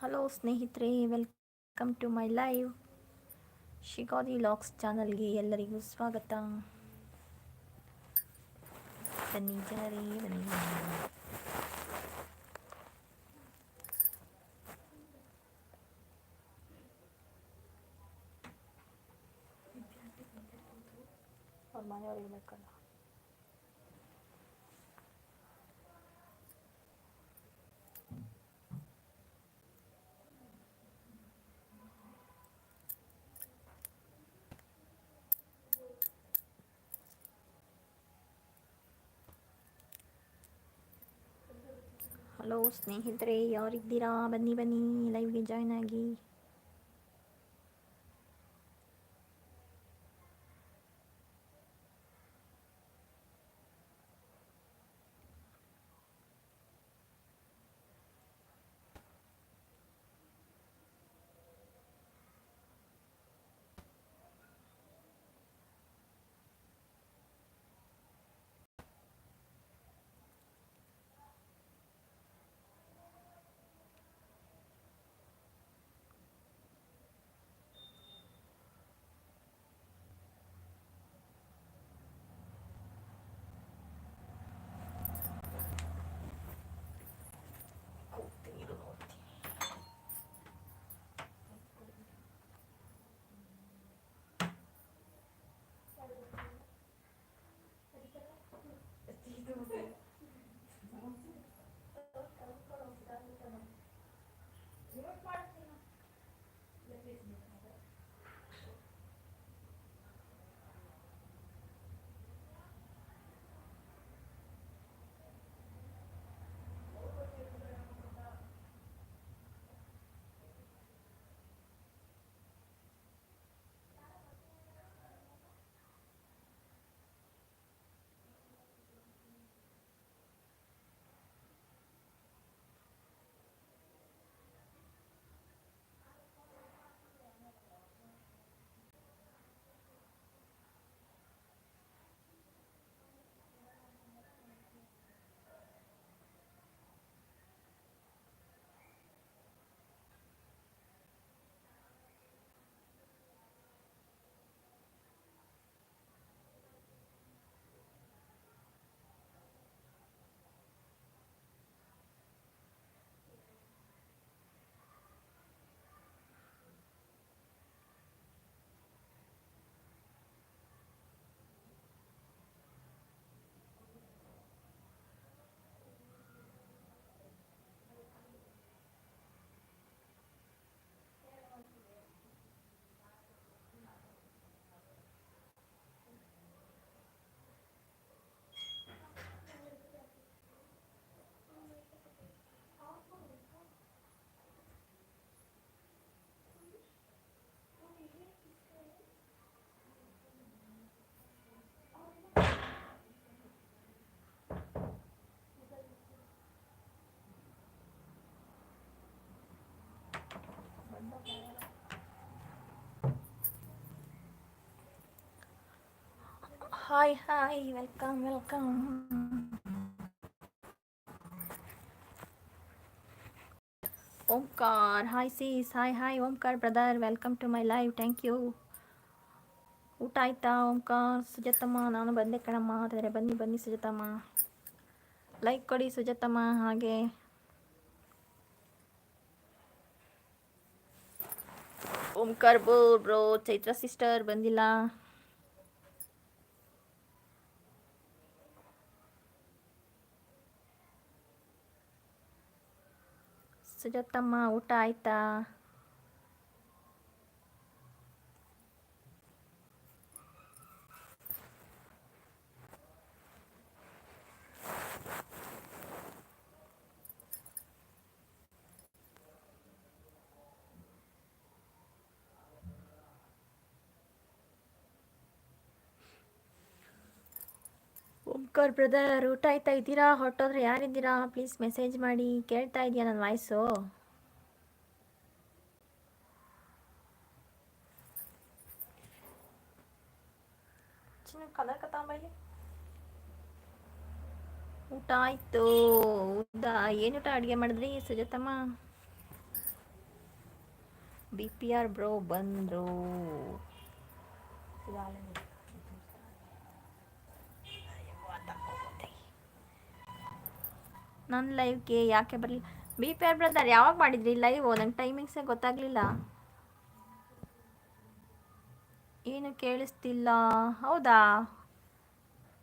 Hello ಸ್ನೇಹಿತರೆ welcome to my live ಶಿಕಾದಿ LOX ಚಾನಲ್ಗೆ ಎಲ್ಲರಿಗೂ ಸ್ವಾಗತ ಬನ್ನಿ ಜನರೇ ಬನ್ನಿ ಅವ್ರ ಮನೆಯವ್ರಿಗೆ ಬೇಕಲ್ಲ ಹಲೋ ಸ್ನೇಹಿತರೆ ಯಾರಿದ್ದೀರಾ? ಬನ್ನಿ ಬನ್ನಿ. ಲೈವ್ಗೆ ಜಾಯ್ನ್ ಆಗಿ. Hi hi welcome welcome Omkar hi sis hi hi Omkar brother welcome to my live thank you ಊಟ ಆಯ್ತಾ ಓಂಕಾರ್ ಸುಜಾತಮ್ಮ ನಾನು ಬಂದೆ ಕಣಮ್ಮ ಆದರೆ ಬನ್ನಿ ಬನ್ನಿ ಸುಜಾತಮ್ಮ ಲೈಕ್ ಕೊಡಿ ಸುಜಾತಮ್ಮ ಹಾಗೆ ಓಂಕಾರ್ ಬೋರ್ ಬ್ರೋ ಚೈತ್ರ ಸಿಸ್ಟರ್ ಬಂದಿಲ್ಲ. ಸುಜಾತಮ್ಮ ಊಟ ಆಯ್ತಾ? ಓಂಕಾರ್ ಬ್ರದರ್, ಊಟ ಆಯ್ತಾ ಇದ್ದೀರಾ? ಹೊಟ್ಟೋದ್ರೆ ಯಾರಿದ್ದೀರಾ? ಪ್ಲೀಸ್ ಮೆಸೇಜ್ ಮಾಡಿ. ಕೇಳ್ತಾ ಇದೆಯಾ ನನ್ನ ವಾಯ್ಸು? ಕಲರ್ ಕತ್ತಾಂಬೈಲಿ ಊಟ ಆಯ್ತು. ಹೌದಾ? ಏನು ಊಟ ಅಡುಗೆ ಮಾಡಿದ್ರಿ Sujathamma? B P R bro ಬಂದರು. ನನ್ನ ಲೈವ್ಗೆ ಯಾಕೆ ಬರಲಿಲ್ಲ? ಬಿ ಪಿ ಆರ್ ಬ್ರದರ್ ಯಾವಾಗ ಮಾಡಿದ್ರಿ ಲೈವ್ ನಂಗೆ ಟೈಮಿಂಗ್ಸೇ ಗೊತ್ತಾಗಲಿಲ್ಲ. ಏನು ಕೇಳಿಸ್ತಿಲ್ಲ. ಹೌದಾ?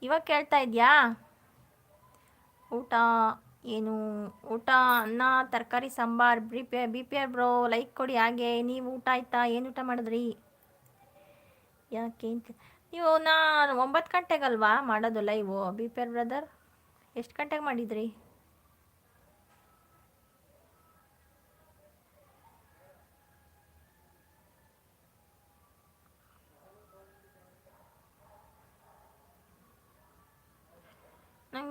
ಇವಾಗ ಕೇಳ್ತಾ ಇದೆಯಾ? ಊಟ ಏನು? ಊಟ, ಅನ್ನ, ತರಕಾರಿ, sambar B P B P R bro like ಕೊಡಿ ಹಾಗೆ. ನೀವು ಊಟ ಆಯ್ತಾ? ಏನು ಊಟ ಮಾಡಿದ್ರಿ? ಯಾಕೆ ನೀವು ನಾನು ಒಂಬತ್ತು ಗಂಟೆಗಲ್ವಾ ಮಾಡೋದು live B P R brother ಎಷ್ಟು ಗಂಟೆಗೆ ಮಾಡಿದ್ರಿ?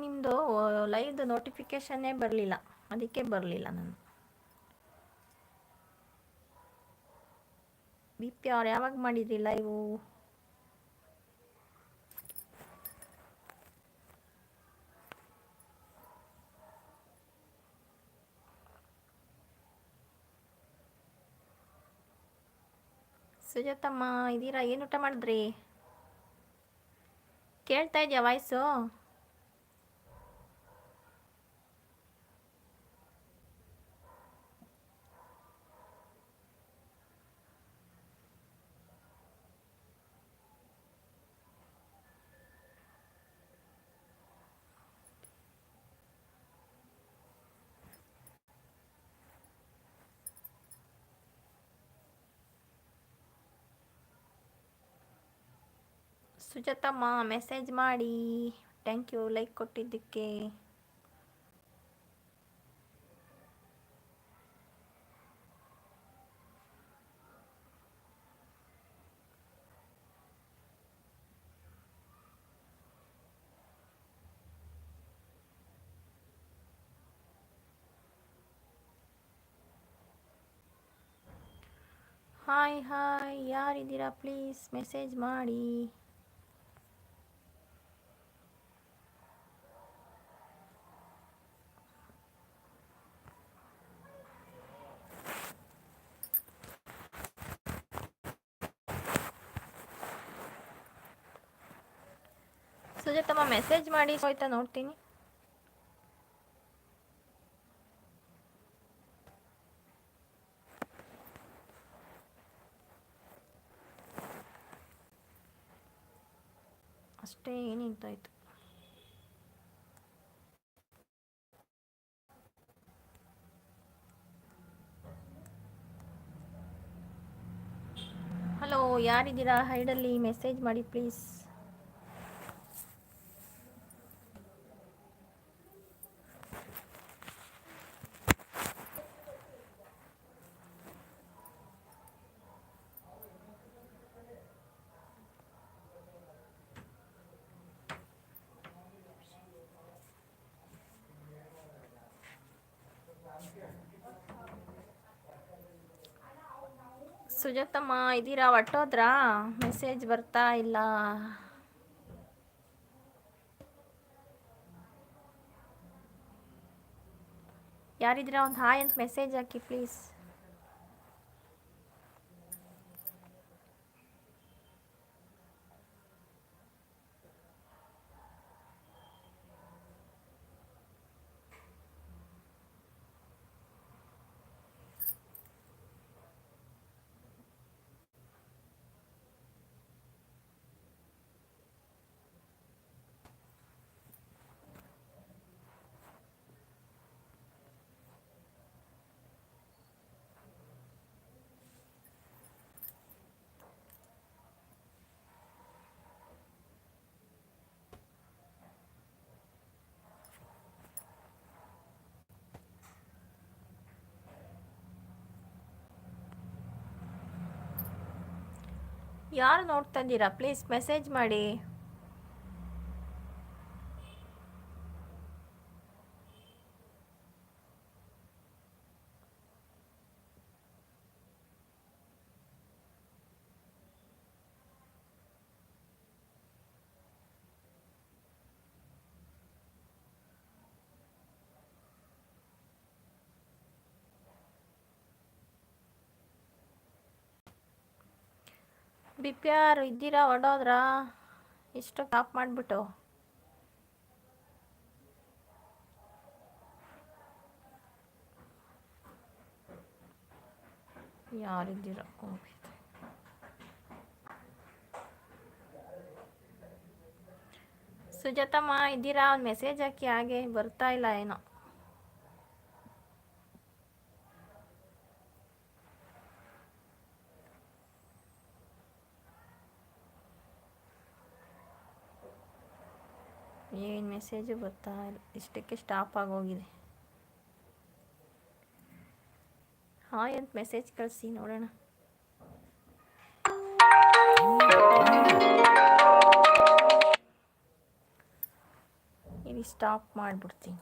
ನಿಮ್ಮದು ಲೈವ್ದು ನೋಟಿಫಿಕೇಷನ್ನೇ ಬರಲಿಲ್ಲ. ಅದಕ್ಕೆ ಬರಲಿಲ್ಲ ನಾನು. ಬಿ ಪಿ ಅವ್ರು ಯಾವಾಗ ಮಾಡಿದ್ರಿ ಲೈವು ಸುಜಾತಮ್ಮ ಇದ್ದೀರಾ ಏನು ಊಟ ಮಾಡಿದ್ರಿ? ಕೇಳ್ತಾ ಇದೆಯಾ ವಾಯ್ಸು ಸುಜಾತಮ್ಮ ಮೆಸೇಜ್ ಮಾಡಿ. ಥ್ಯಾಂಕ್ ಯು ಲೈಕ್ ಕೊಟ್ಟಿದ್ದಕ್ಕೆ. ಹಾಯ್ ಹಾಯ್ ಯಾರಿದ್ದೀರಾ? ಪ್ಲೀಸ್ ಮೆಸೇಜ್ ಮಾಡಿ. ಸುಜಾತಮ್ಮ ಮೆಸೇಜ್ ಮಾಡಿ ಹೋಯ್ತಾ ನೋಡ್ತೀನಿ. ಅಷ್ಟೇ ಏನಿಂತಾಯ್ತು ಹಲೋ ಯಾರಿದ್ದೀರಾ? ಹೈಡಲ್ಲಿ ಮೆಸೇಜ್ ಮಾಡಿ ಪ್ಲೀಸ್ ಸುಜಾತಮ್ಮ ಇದ್ದೀರಾ ಹೊಟ್ಟೋದ್ರಾ ಮೆಸೇಜ್ ಬರ್ತಾ ಇಲ್ಲ. ಯಾರಿದ್ದೀರಾ? ಒಂದು ಹಾಯ್ ಅಂತ ಮೆಸೇಜ್ ಹಾಕಿ ಪ್ಲೀಸ್ ಯಾರು ನೋಡ್ತಾ ಪ್ಲೀಸ್ ಮೆಸೇಜ್ ಮಾಡಿ. ಬಿ ಪಿ ಆರ್ ಇದ್ದೀರಾ ಹೊಡೋದ್ರ ಇಷ್ಟು ಟಾಪ್ ಮಾಡಿಬಿಟ್ಟು. ಯಾರಿದ್ದೀರ? ಸುಜಾತಮ್ಮ ಇದ್ದೀರಾ? ಒಂದು ಮೆಸೇಜ್ ಹಾಕಿ ಹಾಗೆ ಬರ್ತಾ ಇಲ್ಲ ಏನೋ. ಏನು ಮೆಸೇಜು ಬರ್ತಾ ಇಲ್ಲ ಇಷ್ಟಕ್ಕೆ ಸ್ಟಾಪ್ ಆಗೋಗಿದೆ ಹಾಯ್ ಅಂತ ಮೆಸೇಜ್ ಕಳಿಸಿ ನೋಡೋಣ. ಇಲ್ಲಿ ಸ್ಟಾಪ್ ಮಾಡಿಬಿಡ್ತೀನಿ.